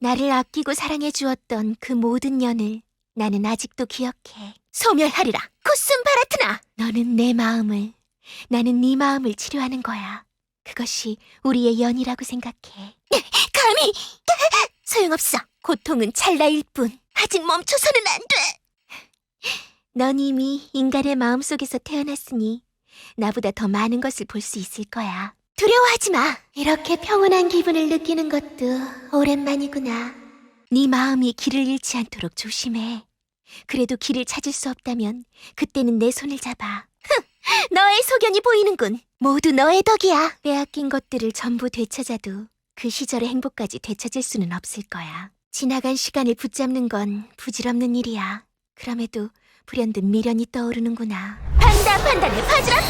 나를 아끼고 사랑해 주었던 그 모든 년을 나는 아직도 기억해. 소멸하리라. 코슨 바라트나. 너는 내 마음을, 나는 네 마음을 치료하는 거야. 그것이 우리의 연이라고 생각해. 감히! 소용없어. 고통은 찰나일 뿐. 아직 멈춰서는 안 돼. 넌 이미 인간의 마음 속에서 태어났으니 나보다 더 많은 것을 볼 수 있을 거야. 두려워하지 마. 이렇게 평온한 기분을 느끼는 것도 오랜만이구나. 네 마음이 길을 잃지 않도록 조심해. 그래도 길을 찾을 수 없다면 그때는 내 손을 잡아. 흥, 너의 소견이 보이는군. 모두 너의 덕이야. 빼앗긴 것들을 전부 되찾아도 그 시절의 행복까지 되찾을 수는 없을 거야. 지나간 시간을 붙잡는 건 부질없는 일이야. 그럼에도 불현듯 미련이 떠오르는구나. 판다 판단의 판에